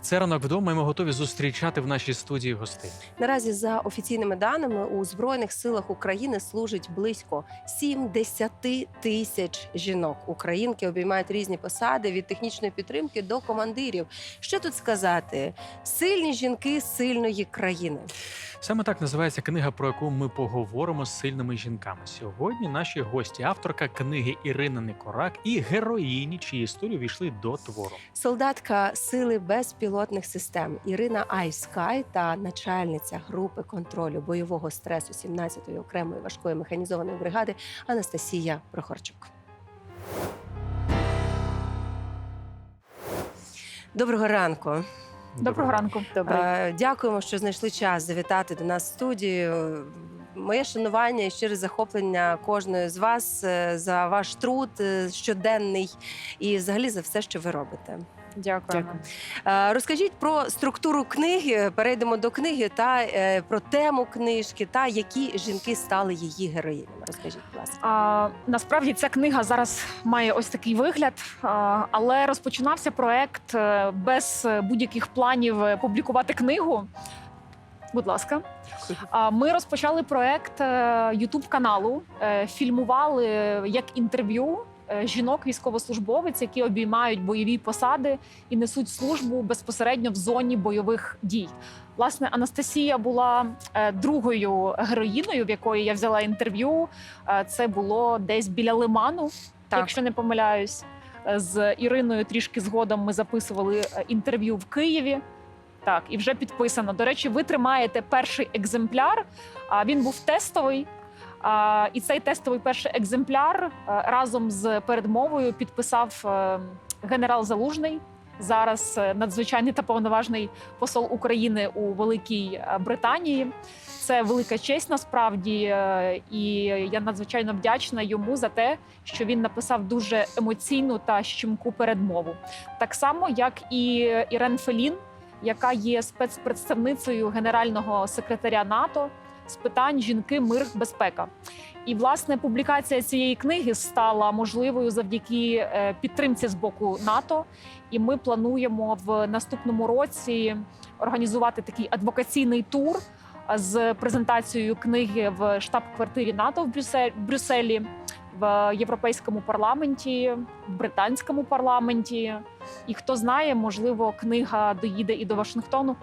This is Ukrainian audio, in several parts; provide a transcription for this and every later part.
Це ранок вдома. і Ми готові зустрічати в нашій студії гостей. Наразі за офіційними даними у збройних силах України служить близько 70 тисяч жінок. Українки обіймають різні посади від технічної підтримки до командирів. Що тут сказати? Сильні жінки сильної країни. Саме так називається книга, про яку ми поговоримо з сильними жінками. Сьогодні наші гості, авторка книги Ірина Никорак і героїні, чиї історії війшли до твору. Солдатка сили безпілотних систем Ірина Айскай та начальниця групи контролю бойового стресу 17-ї окремої важкої механізованої бригади Анастасія Прохорчук. Доброго ранку. Доброго ранку. Добре, Дякуємо, що знайшли час завітати до нас в студію. Моє шанування і щире захоплення кожної з вас е, за ваш труд е, щоденний і взагалі за все, що ви робите. Дякуємо. Е, Розкажіть про структуру книги. Перейдемо до книги та е, про тему книжки та які жінки стали її героїнями. Розкажіть, будь ласка. А, насправді ця книга зараз має ось такий вигляд, але розпочинався проект е, без будь-яких планів публікувати книгу. Будь ласка, ми розпочали проект Ютуб каналу, фільмували як інтерв'ю жінок військовослужбовець, які обіймають бойові посади і несуть службу безпосередньо в зоні бойових дій. Власне, Анастасія була е, другою героїною, в якої я взяла інтерв'ю. Е, Це було десь біля Лиману, Так. якщо не помиляюсь. Е, З Іриною трішки згодом ми записували е, інтерв'ю в Києві. Так, і вже підписано. До речі, ви тримаєте перший екземпляр. А він був тестовий. І цей тестовий перший екземпляр е, разом з передмовою підписав е, генерал Залужний. Зараз е, надзвичайний та повноважний посол України у Великій Британії. Це велика честь насправді, і я надзвичайно вдячна йому за те, що він написав дуже емоційну та щемку передмову. Так само, як і Ірен Фелін, яка є спецпредставницею генерального секретаря НАТО з питань жінки, мир, безпека. І власне публікація цієї книги стала можливою завдяки е, підтримці з боку НАТО. І ми плануємо в наступному році організувати такий адвокаційний тур з презентацією книги в штаб-квартирі НАТО в Брюсселі, в європейському парламенті, в британському парламенті. І хто знає, можливо, книга доїде і до Вашингтону.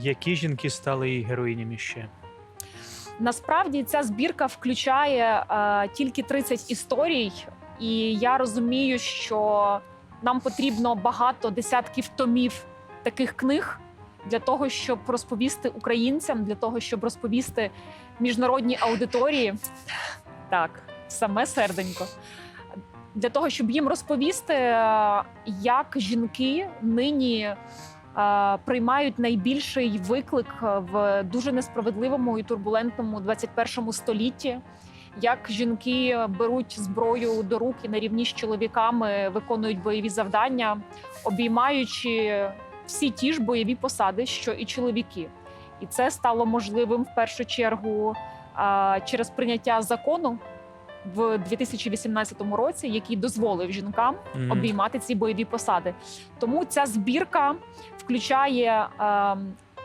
Які жінки стали героїнями ще? Насправді ця збірка включає е, тільки 30 історій, і я розумію, що нам потрібно багато десятків томів таких книг для того, щоб розповісти українцям, для того, щоб розповісти міжнародній аудиторії. Так, саме серденько. Для того, щоб їм розповісти, е, як жінки нині приймають найбільший виклик в дуже несправедливому і турбулентному 21 столітті. Як жінки беруть зброю до рук і на рівні з чоловіками виконують бойові завдання, обіймаючи всі ті ж бойові посади, що і чоловіки, і це стало можливим в першу чергу через прийняття закону в 2018 році, який дозволив жінкам Мгм. обіймати ці бойові посади. Тому ця збірка включає е,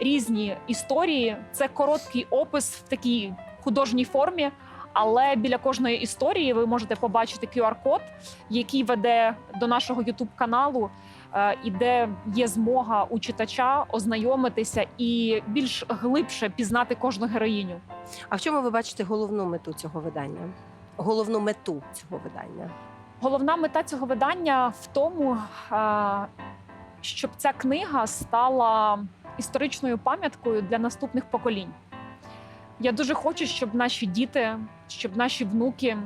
різні історії. Це короткий опис в такій художній формі. Але біля кожної історії ви можете побачити QR-код, який веде до нашого youtube каналу, е, і де є змога у читача ознайомитися і більш глибше пізнати кожну героїню. А в чому ви бачите головну мету цього видання? Головну мету цього видання? Головна мета цього видання в тому, е, щоб ця книга стала історичною пам'яткою для наступних поколінь. Я дуже хочу, щоб наші діти, щоб наші внуки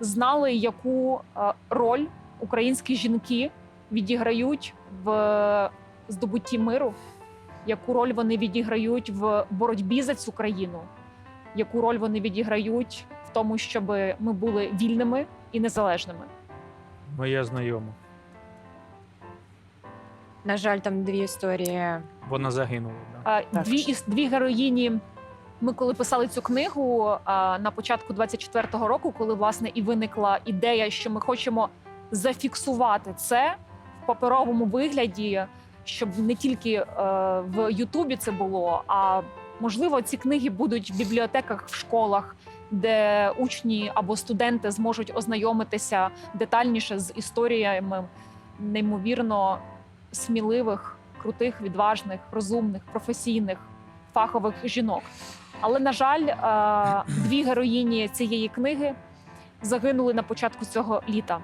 знали, яку е, роль українські жінки відіграють в здобутті миру, яку роль вони відіграють в боротьбі за цю країну, яку роль вони відіграють в тому, щоб ми були вільними і незалежними. Моя знайома. На жаль, там дві історії. Вона загинула. Да. А, Дві із дві героїні. Ми коли писали цю книгу а, на початку 24-го року, коли власне і виникла ідея, що ми хочемо зафіксувати це в паперовому вигляді, щоб не тільки е, в Ютубі це було, а можливо, ці книги будуть в бібліотеках в школах, де учні або студенти зможуть ознайомитися детальніше з історіями неймовірно сміливих, крутих, відважних, розумних, професійних, фахових жінок. Але на жаль, е, дві героїні цієї книги загинули на початку цього літа.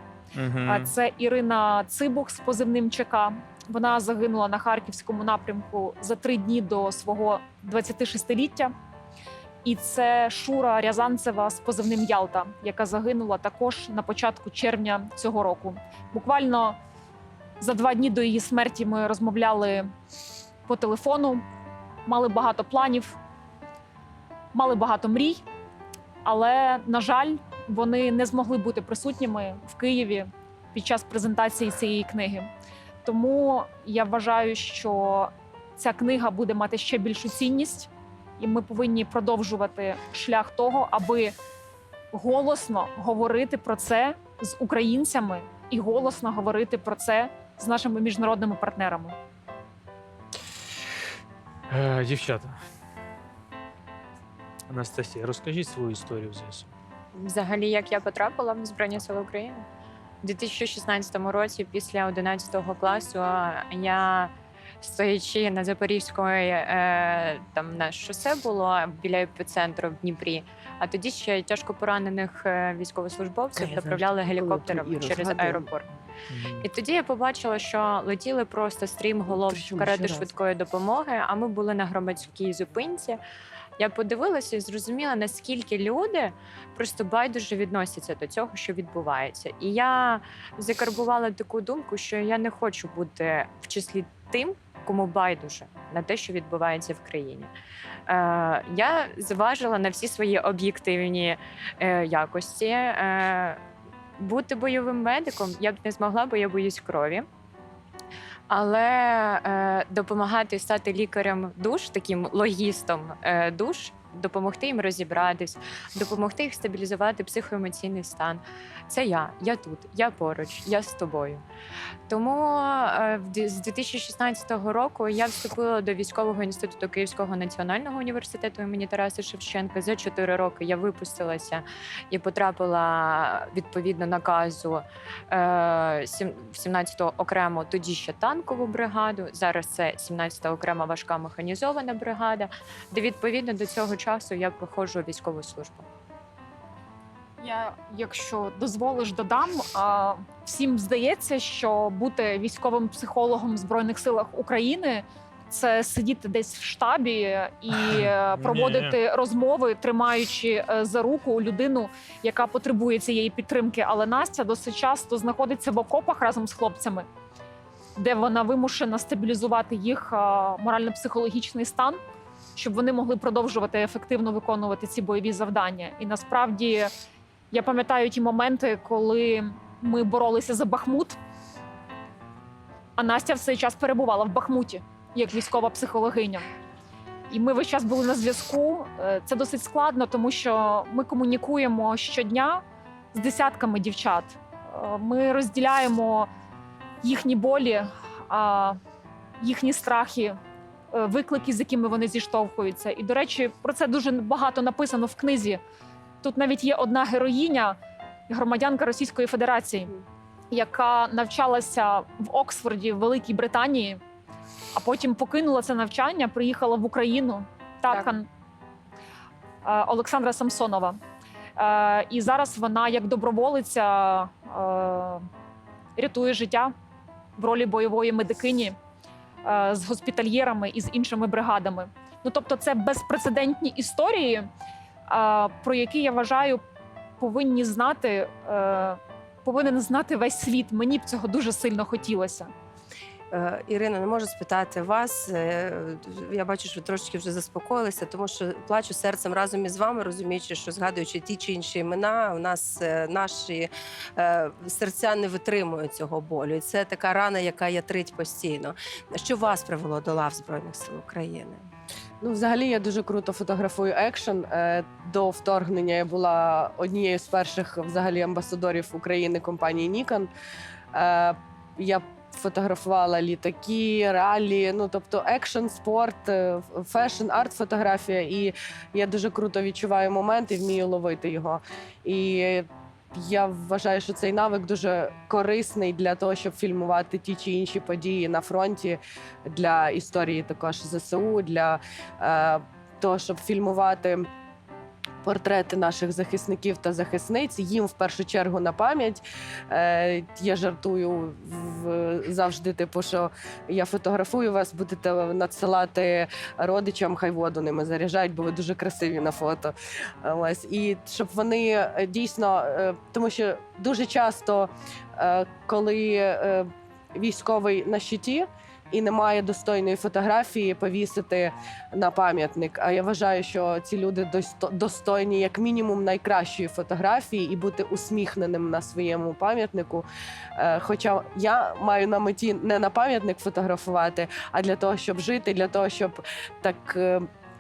А це Ірина Цибух з позивним ЧК. Вона загинула на харківському напрямку за три дні до свого 26-ліття. І це Шура Рязанцева з позивним Ялта, яка загинула також на початку червня цього року. Буквально за два дні до її смерті ми розмовляли по телефону, мали багато планів, мали багато мрій, але, на жаль, вони не змогли бути присутніми в Києві під час презентації цієї книги. Тому я вважаю, що ця книга буде мати ще більшу цінність, і ми повинні продовжувати шлях того, аби голосно говорити про це з українцями і голосно говорити про це з нашими міжнародними партнерами. Е, дівчата. Анастасія, розкажіть свою історію в ЗСУ. Взагалі, як я потрапила в Збройні Сили України у 2016 році, після 11 класу, я стоячи на Запорізької, е, там на шосе було біля епіцентру в Дніпрі. А тоді ще тяжко поранених е, військовослужбовців доправляли гелікоптером через аеропорт. І тоді я побачила, що летіли просто стрім голов Причому карети швидкої допомоги. А ми були на громадській зупинці. Я подивилася і зрозуміла, наскільки люди просто байдуже відносяться до цього, що відбувається. І я закарбувала таку думку, що я не хочу бути в числі тим, кому байдуже на те, що відбувається в країні. Е, я зважила на всі свої об'єктивні е, якості. Е, бути бойовим медиком я б не змогла, бо я боюсь крові. Але е, допомагати стати лікарем душ, таким логістом е, душ, допомогти їм розібратись, допомогти їх стабілізувати психоемоційний стан. Це я. Я тут, я поруч, я з тобою. Тому е, з 2016 року я вступила до військового інституту Київського національного університету імені Тараса Шевченка. За 4 роки я випустилася і потрапила відповідно наказу е, сім- в 17-ту окремо тоді ще танкову бригаду. Зараз це 17-та окрема важка механізована бригада, де відповідно до цього часу я проходжу військову службу. Я, якщо дозволиш, додам а, всім здається, що бути військовим психологом в збройних силах України це сидіти десь в штабі і е, проводити розмови, тримаючи е, за руку людину, яка потребує цієї підтримки. Але Настя досить часто знаходиться в окопах разом з хлопцями, де вона вимушена стабілізувати їх морально-психологічний стан, щоб вони могли продовжувати ефективно виконувати ці бойові завдання. І насправді. Я пам'ятаю ті моменти, коли ми боролися за Бахмут, а Настя в цей час перебувала в Бахмуті як військова психологиня. І ми весь час були на зв'язку. Е, Це досить складно, тому що ми комунікуємо щодня з десятками дівчат. Е, Ми розділяємо їхні болі, їхні страхи, виклики, з якими вони зіштовхуються. І, до речі, про це дуже багато написано в книзі. Тут навіть є одна героїня, громадянка Російської Федерації, яка навчалася в Оксфорді в Великій Британії, а потім покинула це навчання, приїхала в Україну. Татхан е, Олександра Самсонова. Е, І зараз вона, як доброволиця, е, рятує життя в ролі бойової медикині е, з госпітальєрами і з іншими бригадами. Ну тобто, це безпрецедентні історії про які я вважаю повинні знати, е, повинен знати весь світ. Мені б цього дуже сильно хотілося. Е, Ірина, не можу спитати вас. е, Я бачу, що ви трошки вже заспокоїлися, тому що плачу серцем разом із вами, розуміючи, що згадуючи ті чи інші імена, у нас е, наші серця не витримують цього болю. І це така рана, яка ятрить постійно. Що вас привело до лав Збройних сил України? Ну, взагалі, я дуже круто фотографую екшен. До вторгнення я була однією з перших взагалі амбасадорів України компанії Nikon. Я фотографувала літаки, ралі, ну тобто екшн, спорт, е, фешн, арт-фотографія. І я дуже круто відчуваю момент і вмію ловити його. І я вважаю, що цей навик дуже корисний для того, щоб фільмувати ті чи інші події на фронті для історії також ЗСУ, для е, того, щоб фільмувати. Портрети наших захисників та захисниць їм в першу чергу на пам'ять. Е, я жартую завжди, типу, що я фотографую вас, будете надсилати родичам, хай воду ними заряджають, бо ви дуже красиві на фото. Ось і щоб вони е, дійсно, е, тому що дуже часто, коли військовий на щиті. І немає достойної фотографії повісити на пам'ятник. А я вважаю, що ці люди досто- достойні як мінімум найкращої фотографії і бути усміхненим на своєму пам'ятнику. Е, Хоча я маю на меті не на пам'ятник фотографувати, а для того, щоб жити, для того, щоб так.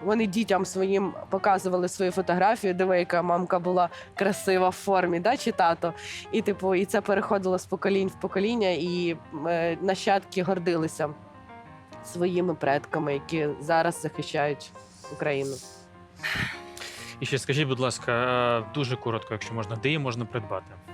Вони дітям своїм показували свою фотографію, диви, яка мамка була красива в формі, да, чи тато. І типу, і це переходило з поколінь в покоління, і е, нащадки гордилися своїми предками, які зараз захищають Україну. І ще скажіть, будь ласка, е, дуже коротко, якщо можна, де її можна придбати?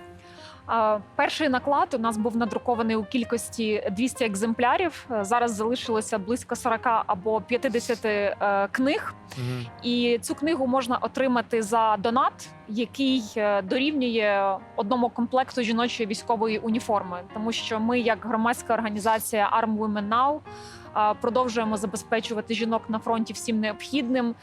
Перший наклад у нас був надрукований у кількості 200 екземплярів. Е, Зараз залишилося близько 40 або 50 е, книг. Мгм. І цю книгу можна отримати за донат, який е, дорівнює одному комплекту жіночої військової уніформи. Тому що ми, як громадська організація Arm Women Now, продовжуємо забезпечувати жінок на фронті всім необхідним.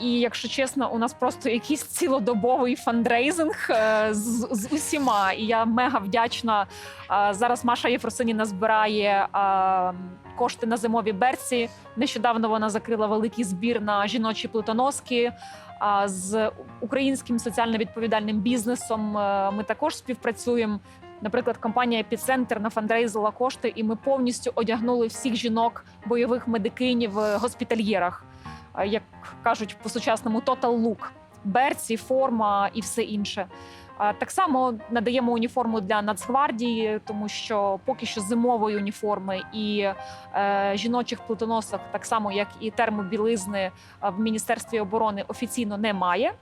І якщо чесно, у нас просто якийсь цілодобовий фандрейзинг е, з, з усіма. І я мега вдячна. Е, Зараз Маша Єфросиніна збирає е, кошти на зимові берці. Нещодавно вона закрила великий збір на жіночі плитоноски. А з українським соціально відповідальним бізнесом ми також співпрацюємо. Наприклад, компанія Епіцентр нафандрейзила кошти, і ми повністю одягнули всіх жінок бойових медикинів в госпітальєрах. Е, Як кажуть по сучасному total look. берці, форма і все інше. Так само надаємо уніформу для Нацгвардії, тому що поки що зимової уніформи і е, жіночих плитоносок, так само як і термобілизни е, в Міністерстві оборони офіційно немає.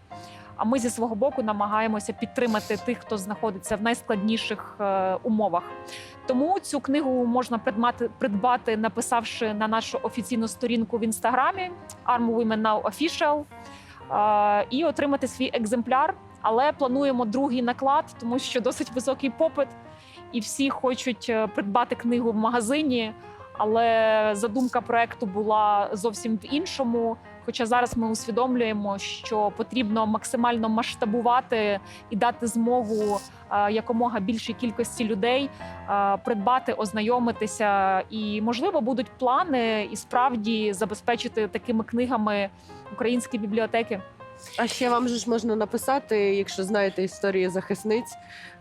А ми зі свого боку намагаємося підтримати тих, хто знаходиться в найскладніших е, умовах. Тому цю книгу можна придбати, придбати, написавши на нашу офіційну сторінку в інстаграмі Arm Women Now Official, е, і отримати свій екземпляр. Але плануємо другий наклад, тому що досить високий попит, і всі хочуть е, придбати книгу в магазині. Але задумка проекту була зовсім в іншому. Хоча зараз ми усвідомлюємо, що потрібно максимально масштабувати і дати змогу е, якомога більшій кількості людей е, придбати, ознайомитися, і можливо будуть плани і справді забезпечити такими книгами українські бібліотеки. А ще вам же ж можна написати, якщо знаєте історії захисниць,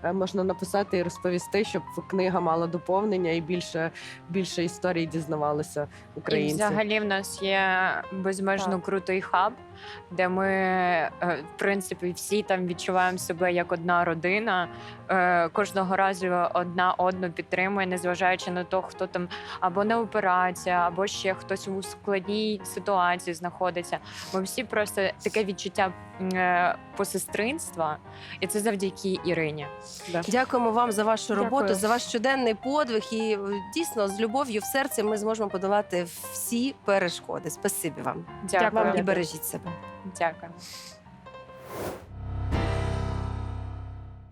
е, можна написати і розповісти, щоб книга мала доповнення і більше, більше історій дізнавалися І українці. взагалі в нас є безмежно Так. крутий хаб, де ми, е, в принципі, всі там відчуваємо себе як одна родина. Е, Кожного разу одна одну підтримує, незважаючи на те, хто там або на операція, або ще хтось у складній ситуації знаходиться. Ми всі просто таке відчуття е, посестринства, і це завдяки Ірині. Да. Дякуємо вам за вашу Дякую. роботу, за ваш щоденний подвиг. І дійсно з любов'ю в серці ми зможемо подолати всі перешкоди. Спасибі вам Дякую. Дякую. і бережіть себе. Дякую.